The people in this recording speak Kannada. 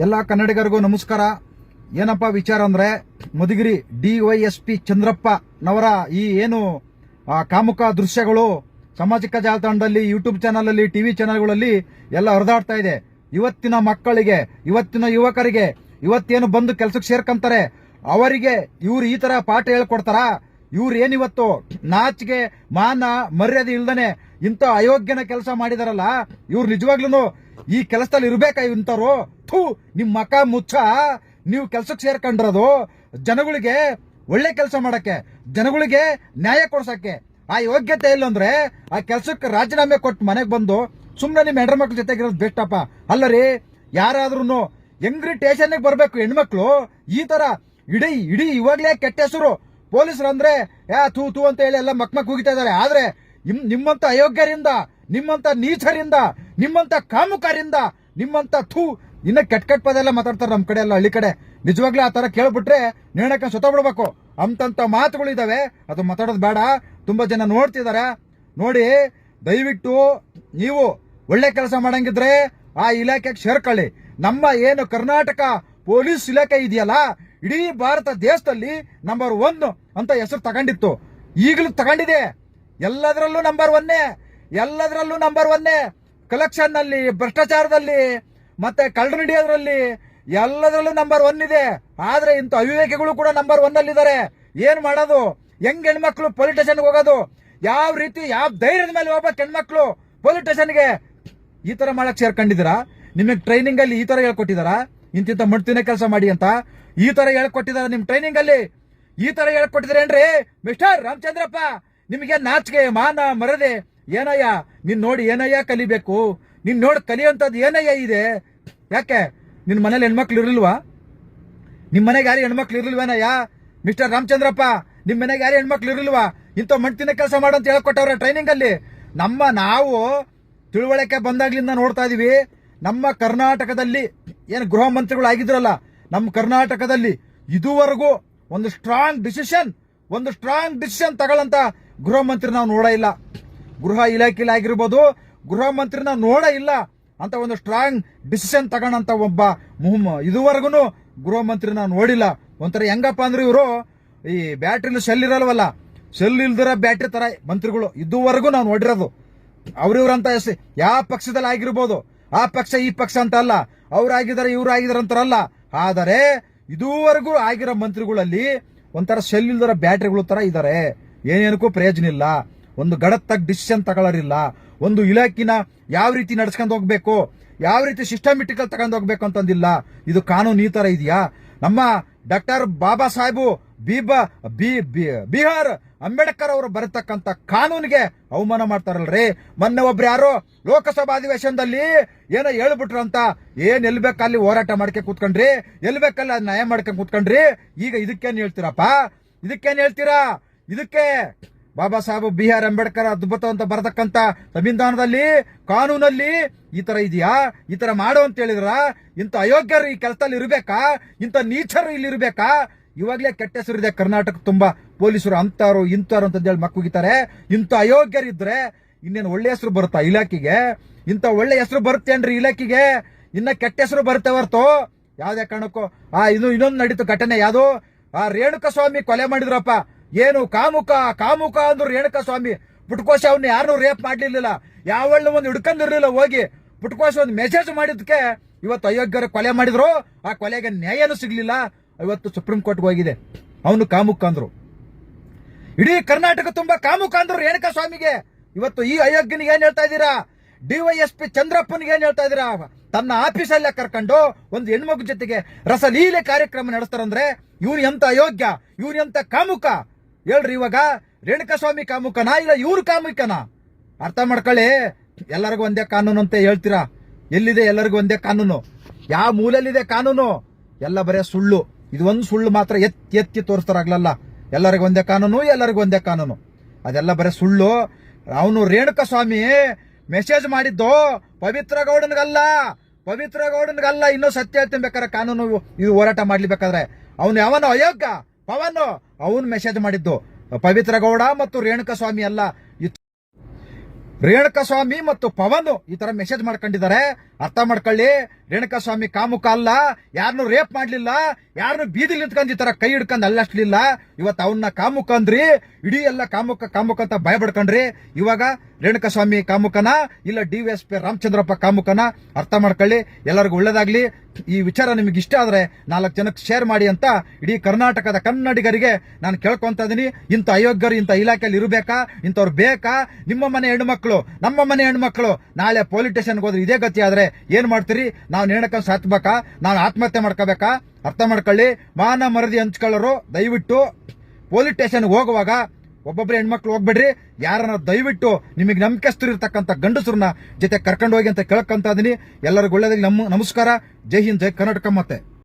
ಎಲ್ಲ ಕನ್ನಡಿಗರಿಗೂ ನಮಸ್ಕಾರ. ಏನಪ್ಪ ವಿಚಾರ ಅಂದ್ರೆ Madhugiri D Y S P ಚಂದ್ರಪ್ಪನವರ ಈ ಏನು ಕಾಮುಕ ದೃಶ್ಯಗಳು ಸಾಮಾಜಿಕ ಜಾಲತಾಣದಲ್ಲಿ ಯೂಟ್ಯೂಬ್ ಚಾನಲ್ ಅಲ್ಲಿ ಟಿವಿ ಚಾನಲ್ಗಳಲ್ಲಿ ಎಲ್ಲ ಹರಿದಾಡ್ತಾ ಇದೆ. ಇವತ್ತಿನ ಮಕ್ಕಳಿಗೆ, ಇವತ್ತಿನ ಯುವಕರಿಗೆ ಇವತ್ತೇನು ಬಂದು ಕೆಲ್ಸಕ್ಕೆ ಸೇರ್ಕೊಂತಾರೆ, ಅವರಿಗೆ ಇವ್ರು ಈ ತರ ಪಾಠ ಹೇಳ್ಕೊಡ್ತಾರ? ಇವ್ರು ಏನಿವತ್ತು ನಾಚಿಗೆ ಮಾನ, ಮರ್ಯಾದೆ ಇಲ್ದನೆ ಇಂಥ ಅಯೋಗ್ಯನ ಕೆಲಸ ಮಾಡಿದಾರಲ್ಲ, ಇವ್ರು ನಿಜವಾಗ್ಲೂ ಈ ಕೆಲಸದಲ್ಲಿ ಇರಬೇಕಾ ಇಂಥವ್ರು? ಥೂ ನಿಮ್ಮ ಮಕ ಮುಚ್ಚ. ನೀವು ಕೆಲಸಕ್ಕೆ ಸೇರ್ಕೊಂಡಿರೋದು, ಜನಗಳಿಗೆ ಒಳ್ಳೆ ಕೆಲಸ ಮಾಡಕ್ಕೆ, ಜನಗಳಿಗೆ ನ್ಯಾಯ ಕೊಡ್ಸಕ್ಕೆ. ಆ ಯೋಗ್ಯತೆ ಇಲ್ಲ ಅಂದ್ರೆ, ಆ ಕೆಲ್ಸಕ್ಕೆ ರಾಜೀನಾಮೆ ಕೊಟ್ಟು ಮನೆಗೆ ಬಂದು ಸುಮ್ಮನೆ ನಿಮ್ಮ ಹೆಣ್ಮಕ್ಳ ಜೊತೆಗಿರೋದು ಬೆಸ್ಟಪ್ಪ ಅಲ್ಲ ರೀ ಯಾರಾದ್ರೂ ಹೆಂಗ್ರಿ ಸ್ಟೇಷನ್ಗೆ ಬರ್ಬೇಕು ಹೆಣ್ಮಕ್ಳು, ಈ ತರ ಇಡೀ ಇಡೀ ಇವಾಗ್ಲೇ ಕೆಟ್ಟ ಹೆಸರು. ಪೊಲೀಸರು ಅಂದ್ರೆ ಯಾ ತೂ ತೂ ಅಂತ ಹೇಳಿ ಎಲ್ಲ ಮಕ್ ಮಕ್ ಹೋಗಿತಾ ಇದಾರೆ ಆದ್ರೆ ನಿಮ್ಮಂತ ಅಯೋಗ್ಯರಿಂದ, ನಿಮ್ಮಂತ ನೀಚರಿಂದ, ನಿಮ್ಮಂತ ಕಾಮುಕರಿಂದ, ನಿಮ್ಮಂತ ಥೂ ಇನ್ನ ಕೆಟ್ಟ ಕೆಟ್ಟ ಪದ ಎಲ್ಲ ಮಾತಾಡ್ತಾರೆ ನಮ್ ಕಡೆ ಎಲ್ಲ ಹಳ್ಳಿ ಕಡೆ. ನಿಜವಾಗ್ಲೂ ಆ ತರ ಕೇಳ್ಬಿಟ್ರೆ ನೇಣಕ್ಕೆ ಬಿಡ್ಬೇಕು. ಅಂತಂತ ಮಾತುಗಳು ಇದಾವೆ. ಅದು ಮಾತಾಡೋದು ಬೇಡ. ತುಂಬಾ ಜನ ನೋಡ್ತಿದ್ದಾರೆ ನೋಡಿ, ದಯವಿಟ್ಟು ನೀವು ಒಳ್ಳೆ ಕೆಲಸ ಮಾಡಂಗಿದ್ರೆ ಆ ಇಲಾಖೆಗೆ ಸೇರ್ಕೊಳ್ಳಿ. ನಮ್ಮ ಏನು ಕರ್ನಾಟಕ ಪೊಲೀಸ್ ಇಲಾಖೆ ಇದೆಯಲ್ಲ, ಇಡೀ ಭಾರತ ದೇಶದಲ್ಲಿ ನಂಬರ್ ಒನ್ ಅಂತ ಹೆಸರು ತಗೊಂಡಿತ್ತು. ಈಗಲೂ ತಗೊಂಡಿದೆ. ಎಲ್ಲದರಲ್ಲೂ ನಂಬರ್ ಒನ್ನೇ ಎಲ್ಲದರಲ್ಲೂ ನಂಬರ್ ಒನ್ನೇ ಕಲೆಕ್ಷನ್ನಲ್ಲಿ ಭ್ರಷ್ಟಾಚಾರದಲ್ಲಿ ಮತ್ತೆ ಕಳ್ಳರು ಹಿಡಿಯೋದ್ರಲ್ಲಿ ಎಲ್ಲದರಲ್ಲೂ ನಂಬರ್ ಒನ್ ಇದೆ. ಆದ್ರೆ ಇಂಥ ಅವಿವೇಕಿಗಳು ಕೂಡ ನಂಬರ್ ಒನ್ ಅಲ್ಲಿ ಇದಾರೆ ಏನ್ ಮಾಡೋದು? ಹೆಂಗ್ ಹೆಣ್ಮಕ್ಳು ಪೊಲೀಸ್ ಸ್ಟೇಷನ್ಗೆ ಹೋಗೋದು? ಯಾವ ರೀತಿ, ಯಾವ ಧೈರ್ಯದ ಮೇಲೆ ಹೋಗ್ಬೇಕು ಹೆಣ್ಮಕ್ಳು ಪೊಲೀಸ್ ಸ್ಟೇಷನ್ಗೆ ಈ ತರ ಮಾಡಕ್ ಸೇರ್ಕೊಂಡಿದ್ದೀರಾ? ನಿಮಗೆ ಟ್ರೈನಿಂಗ್ ಅಲ್ಲಿ ಈ ತರ ಹೇಳ್ಕೊಟ್ಟಿದಾರ ಇಂತಿಂತ ಮಡ್ತಿನ ಕೆಲಸ ಮಾಡಿ ಅಂತ ಈ ತರ ಹೇಳ್ಕೊಟ್ಟಿದಾರ ನಿಮ್ ಟ್ರೈನಿಂಗ್ ಅಲ್ಲಿ? ಈ ತರ ಹೇಳ್ಕೊಟ್ಟಿದ್ರೇನ್ರಿ ಮಿಸ್ಟರ್ ರಾಮಚಂದ್ರಪ್ಪ, ನಿಮಗೆ ನಾಚಿಕೆ, ಮಾನ, ಮರದೆ, ಏನಯ್ಯ? ನೀನ್ ನೋಡಿ ಏನಯ್ಯ ಕಲಿಬೇಕು? ನೀನ್ ನೋಡಿ ಕಲಿಯುವಂಥದ್ದು ಏನಯ್ಯ ಇದೆ, ಯಾಕೆ? ನಿನ್ ಮನೇಲಿ ಹೆಣ್ಮಕ್ಳು ಇರಲಿಲ್ವಾ? ನಿಮ್ಮ ಮನೆಗೆ ಯಾರು ಹೆಣ್ಮಕ್ಳು ಇರಲ್ವೇನಯ್ಯ ಮಿಸ್ಟರ್ ರಾಮಚಂದ್ರಪ್ಪ ನಿಮ್ಮ ಮನೆಗೆ ಯಾರು ಹೆಣ್ಮಕ್ಳು ಇರಲ್ವಾ ಇಂಥ ಮಣ್ತಿನ ಕೆಲಸ ಮಾಡಂತ ಹೇಳ್ಕೊಟ್ಟವ್ರೆ ಟ್ರೈನಿಂಗ್ ಅಲ್ಲಿ ನಮ್ಮ ನಾವು ತಿಳುವಳಿಕೆ ಬಂದಾಗ್ಲಿಂದ ನೋಡ್ತಾ ಇದೀವಿ. ನಮ್ಮ ಕರ್ನಾಟಕದಲ್ಲಿ ಏನು ಗೃಹ ಮಂತ್ರಿಗಳು ಆಗಿದ್ರಲ್ಲ, ನಮ್ಮ ಕರ್ನಾಟಕದಲ್ಲಿ ಇದುವರೆಗೂ ಒಂದು ಸ್ಟ್ರಾಂಗ್ ಡಿಸಿಷನ್ ಒಂದು ಸ್ಟ್ರಾಂಗ್ ಡಿಸಿಷನ್ ತಗೊಳ್ಳಂತ ಗೃಹ ಮಂತ್ರಿ ನಾವು ನೋಡ ಇಲ್ಲ. ಗೃಹ ಇಲಾಖೆಲಿ ಆಗಿರ್ಬೋದು ಗೃಹ ಮಂತ್ರಿನ ನೋಡ ಇಲ್ಲ ಅಂತ ಒಂದು ಸ್ಟ್ರಾಂಗ್ ಡಿಸಿಷನ್ ತಗೊಂಡಂತ ಒಬ್ಬ ಮುಹಮ್ ಇದುವರೆಗೂ ಗೃಹ ಮಂತ್ರಿನ ನೋಡಿಲ್ಲ. ಒಂಥರ ಹೆಂಗಪ್ಪ ಅಂದ್ರೆ ಇವರು ಈ ಬ್ಯಾಟ್ರಿಲಿ ಸೆಲ್ ಇರಲ್ವಲ್ಲ? ಸೆಲ್ ಇಲ್ದಿರ ಬ್ಯಾಟ್ರಿ ತರ ಮಂತ್ರಿಗಳು ಇದುವರೆಗೂ ನಾವು ನೋಡಿರೋದು. ಅವ್ರಿವ್ರಂತ ಯಾವ ಪಕ್ಷದಲ್ಲಿ ಆಗಿರ್ಬೋದು, ಆ ಪಕ್ಷ ಈ ಪಕ್ಷ ಅಂತ ಅಲ್ಲ. ಅವ್ರು ಆಗಿದ್ದಾರೆ, ಇವ್ರು ಆಗಿದ್ದಾರೆ ಅಂತಾರಲ್ಲ. ಆದರೆ ಇದುವರೆಗೂ ಆಗಿರೋ ಮಂತ್ರಿಗಳಲ್ಲಿ ಒಂಥರ ಸೆಲ್ ಇಲ್ದಿರ ಬ್ಯಾಟ್ರಿಗಳು ತರ ಇದ್ದಾರೆ ಏನೇನಕ್ಕೂ ಪ್ರಯೋಜನ ಇಲ್ಲ. ಒಂದು ಗಡತ್ತಾಗಿ ಡಿಸಿಷನ್ ತಗೊಳ್ಳೋರಿಲ್ಲ ಒಂದು ಇಲಾಖಿನ ಯಾವ ರೀತಿ ನಡ್ಸ್ಕೊಂಡು ಹೋಗ್ಬೇಕು, ಯಾವ ರೀತಿ ಸಿಸ್ಟಮೆಟಿಕಲ್ ತಗೊಂಡು ಹೋಗ್ಬೇಕು ಅಂತಂದಿಲ್ಲ. ಇದು ಕಾನೂನು ಈ ತರ ಇದೆಯಾ? ನಮ್ಮ ಡಾಕ್ಟರ್ ಬಾಬಾ ಸಾಹೇಬು, ಬೀಬಾ, ಬಿ ಬಿಹಾರ್ ಅಂಬೇಡ್ಕರ್ ಅವರು ಬರತಕ್ಕಂತ ಕಾನೂನಿಗೆ ಅವಮಾನ ಮಾಡ್ತಾರಲ್ರಿ? ಮೊನ್ನೆ ಒಬ್ರು ಯಾರು ಲೋಕಸಭಾ ಅಧಿವೇಶನದಲ್ಲಿ ಏನೋ ಹೇಳ್ಬಿಟ್ರು ಅಂತ, ಏನ್ ಎಲ್ ಬೇಕು ಅಲ್ಲಿ ಹೋರಾಟ ಮಾಡ್ಕೆ ಕೂತ್ಕೊಂಡ್ರಿ ಎಲ್ ಬೇಕಲ್ಲಿ ಅದ್ ನ್ಯಾಯ ಮಾಡ್ಕೊಂಡ್ ಕೂತ್ಕೊಂಡ್ರಿ, ಈಗ ಇದಕ್ಕೇನು ಹೇಳ್ತೀರಪ್ಪ? ಇದಕ್ಕೇನು ಹೇಳ್ತೀರಾ? ಇದಕ್ಕೆ ಬಾಬಾ ಸಾಹೇಬ್ ಬಿ ಆರ್ ಅಂಬೇಡ್ಕರ್ ಅದ್ಭುತ ಅಂತ ಬರತಕ್ಕಂತ ಸಂವಿಧಾನದಲ್ಲಿ, ಕಾನೂನಲ್ಲಿ ಈ ತರ ಇದೆಯಾ? ಈ ತರ ಮಾಡು ಅಂತ ಹೇಳಿದ್ರ, ಇಂಥ ಅಯೋಗ್ಯರು ಈ ಕೆಲಸದಲ್ಲಿ ಇರಬೇಕಾ? ಇಂಥ ನೀಚರು ಇಲ್ಲಿ ಇರಬೇಕಾ? ಇವಾಗ್ಲೇ ಕೆಟ್ಟ ಹೆಸರಿದೆ ಕರ್ನಾಟಕ ತುಂಬಾ ಪೊಲೀಸರು ಅಂತಾರು ಇಂತಾರು ಅಂತ ಹೇಳಿ ಮಕ್ಕುಗಿತಾರೆ. ಇಂಥ ಅಯೋಗ್ಯರಿದ್ರೆ ಇನ್ನೇನು ಒಳ್ಳೆ ಹೆಸರು ಬರುತ್ತಾ ಇಲಾಖೆಗೆ? ಇಂಥ ಒಳ್ಳೆ ಹೆಸರು ಬರುತ್ತೇನ್ರಿ ಇಲಾಖೆಗೆ ಇನ್ನ ಕೆಟ್ಟ ಹೆಸರು ಬರುತ್ತೆ ಹೊರತು ಯಾವ್ದೇ ಕಾರಣಕ್ಕೂ. ಆ ಇನ್ನು ಇನ್ನೊಂದು ನಡೀತು ಘಟನೆ ಯಾವುದು? ಆ ರೇಣುಕ ಸ್ವಾಮಿ ಕೊಲೆ ಮಾಡಿದ್ರಪ್ಪ. ಏನು ಕಾಮುಕ ಕಾಮುಕ ಅಂದ್ರು ರೇಣುಕ ಸ್ವಾಮಿ. ಪುಟ್ಕೋಶ ಅವ್ನ ಯಾರನ್ನೂ ರೇಪ್ ಮಾಡ್ಲಿಲ್ಲ ಯಾವಳ್ಳ ಒಂದು ಹಿಡ್ಕೊಂಡಿರ್ಲಿಲ್ಲ ಹೋಗಿ ಪುಟ್ಕೋಶ ಒಂದು ಮೆಸೇಜ್ ಮಾಡಿದ್ಕೆ ಇವತ್ತು ಅಯೋಗ್ಯರ ಕೊಲೆ ಮಾಡಿದ್ರು. ಆ ಕೊಲೆಗೆ ನ್ಯಾಯನೂ ಸಿಗ್ಲಿಲ್ಲ. ಇವತ್ತು ಸುಪ್ರೀಂ ಕೋರ್ಟ್ಗೆ ಹೋಗಿದೆ. ಅವನು ಕಾಮುಕ ಅಂದ್ರು. ಇಡೀ ಕರ್ನಾಟಕ ತುಂಬಾ ಕಾಮುಕ ಅಂದ್ರು ರೇಣುಕಾ ಸ್ವಾಮಿಗೆ. ಇವತ್ತು ಈ ಅಯೋಗ್ಯನಿಗೆ ಏನ್ ಹೇಳ್ತಾ ಇದ್ದೀರಾ? ಡಿವೈಎಸ್ಪಿ ಚಂದ್ರಪ್ಪನಿಗೆ ಏನ್ ಹೇಳ್ತಾ ಇದ್ದೀರಾ? ತನ್ನ ಆಫೀಸಲ್ಲೇ ಕರ್ಕೊಂಡು ಒಂದು ಹೆಣ್ಮಗು ಜೊತೆಗೆ ರಸಲೀಲೆ ಕಾರ್ಯಕ್ರಮ ನಡೆಸ್ತಾರಂದ್ರೆ ಇವ್ರು ಎಂತ ಅಯೋಗ್ಯ? ಇವ್ರು ಎಂತ ಕಾಮುಕ? ಹೇಳ್ರಿ ಇವಾಗ ರೇಣುಕಾ ಸ್ವಾಮಿ ಕಾಮುಕನಾ ಇಲ್ಲ ಇವ್ರು ಕಾಮುಕನ? ಅರ್ಥ ಮಾಡ್ಕೊಳ್ಳಿ, ಎಲ್ಲರಿಗೂ ಒಂದೇ ಕಾನೂನು ಅಂತ ಹೇಳ್ತೀರಾ? ಎಲ್ಲಿದೆ ಎಲ್ಲರಿಗೂ ಒಂದೇ ಕಾನೂನು? ಯಾವ ಮೂಲೆಯಲ್ಲಿದೆ ಕಾನೂನು? ಎಲ್ಲ ಬರೇ ಸುಳ್ಳು. ಇದು ಒಂದು ಸುಳ್ಳು ಮಾತ್ರ ಎತ್ತಿ ಎತ್ತಿ ತೋರಿಸ್ತಾರಾಗ್ಲಲ್ಲ. ಎಲ್ಲರಿಗೂ ಒಂದೇ ಕಾನೂನು, ಎಲ್ಲರಿಗೂ ಒಂದೇ ಕಾನೂನು. ಅದೆಲ್ಲ ಬರೀ ಸುಳ್ಳು. ಅವನು ರೇಣುಕ ಸ್ವಾಮಿ ಮೆಸೇಜ್ ಮಾಡಿದ್ದು ಪವಿತ್ರ ಗೌಡನ್ಗಲ್ಲ. ಪವಿತ್ರ ಗೌಡನ್ಗಲ್ಲ. ಇನ್ನೂ ಸತ್ಯ ಹೇಳ್ತೀನಿ ಬೇಕಾದ್ರೆ ಕಾನೂನು ಇದು ಹೋರಾಟ ಮಾಡ್ಲಿಬೇಕಾದ್ರೆ. ಅವನು ಯಾವನು ಅಯೋಗ್ಯ? ಪವನ್, ಅವನು ಮೆಸೇಜ್ ಮಾಡಿದ್ದು, ಪವಿತ್ರ ಗೌಡ ಮತ್ತು ರೇಣುಕ ಸ್ವಾಮಿ ಅಲ್ಲ. ರೇಣುಕಸ್ವಾಮಿ ರೇಣುಕ ಸ್ವಾಮಿ ಮತ್ತು ಪವನ್ ಈ ತರ ಮೆಸೇಜ್ ಮಾಡ್ಕೊಂಡಿದ್ದಾರೆ. ಅರ್ಥ ಮಾಡ್ಕೊಳ್ಳಿ. ರೇಣುಕಾಸ್ವಾಮಿ ಕಾಮುಕ ಅಲ್ಲ ಯಾರನ್ನು ರೇಪ್ ಮಾಡ್ಲಿಲ್ಲ ಯಾರನ್ನು ಬೀದಿ ನಿಂತ್ಕೊಂಡ್ ಈ ಕೈ ಹಿಡ್ಕೊಂಡ್ ಅಲ್ಲಷ್ಟಲಿಲ್ಲ ಇವತ್ತು ಅವನ್ನ ಕಾಮುಕ ಅಂದ್ರಿ, ಇಡೀ ಎಲ್ಲ ಕಾಮುಕ ಕಾಮುಕ ಅಂತ ಭಯ ಪಡ್ಕೊಂಡ್ರಿ ಇವಾಗ ರೇಣುಕಾಸ್ವಾಮಿ ಕಾಮುಕನ, ಇಲ್ಲ D V S P Ramachandrappa ಕಾಮುಕನ ಅರ್ಥ ಮಾಡ್ಕೊಳ್ಳಿ. ಎಲ್ಲರಿಗೂ ಒಳ್ಳೇದಾಗ್ಲಿ. ಈ ವಿಚಾರ ನಿಮಗೆ ಇಷ್ಟ ಆದ್ರೆ ನಾಲ್ಕು ಜನಕ್ಕೆ ಶೇರ್ ಮಾಡಿ ಅಂತ ಇಡೀ ಕರ್ನಾಟಕದ ಕನ್ನಡಿಗರಿಗೆ ನಾನು ಕೇಳ್ಕೊಂತ ಇದೀನಿ. ಇಂಥ ಅಯೋಗ್ಯರು ಇಂಥ ಇಲಾಖೆಯಲ್ಲಿ ಇರಬೇಕಾ? ಇಂಥವ್ರು ಬೇಕಾ? ನಿಮ್ಮ ಮನೆ ಹೆಣ್ಮಕ್ಳು, ನಮ್ಮ ಮನೆ ಹೆಣ್ಮಕ್ಳು ನಾಳೆ ಪೊಲೀಸ್ ಸ್ಟೇಷನ್ಗೆ ಹೋದ್ರೆ ಇದೇ ಗತಿ ಆದ್ರೆ ಏನು ಮಾಡ್ತೀರಿ? ನಾವು ನೇಣಕ ಸಾತ್ಬೇಕಾ ನಾನು ಆತ್ಮಹತ್ಯೆ ಮಾಡ್ಕೋಬೇಕಾ? ಅರ್ಥ ಮಾಡ್ಕೊಳ್ಳಿ. ಮಾನ ಮರದಿ ಹಂಚ್ಕೊಳ್ಳೋರು ದಯವಿಟ್ಟು ಪೊಲೀಸ್ ಸ್ಟೇಷನ್ಗೆ ಹೋಗುವಾಗ ಒಬ್ಬೊಬ್ಬರು ಹೆಣ್ಮಕ್ಳು ಹೋಗ್ಬೇಡ್ರಿ. ಯಾರನ್ನ ದಯವಿಟ್ಟು ನಿಮಗೆ ನಂಬಿಕೆಸ್ತರಿರ್ತಕ್ಕಂಥ ಗಂಡಸರನ್ನ ಜೊತೆ ಕರ್ಕೊಂಡು ಹೋಗಿ ಅಂತ ಕೇಳ್ಕೊಂತ ಇದೀನಿ. ಎಲ್ಲರಿಗೂ ಒಳ್ಳೇದಾಗಿ ನಮ್ಮ ನಮಸ್ಕಾರ. ಜೈ ಹಿಂದ್, ಜೈ ಕರ್ನಾಟಕ ಮತ್ತೆ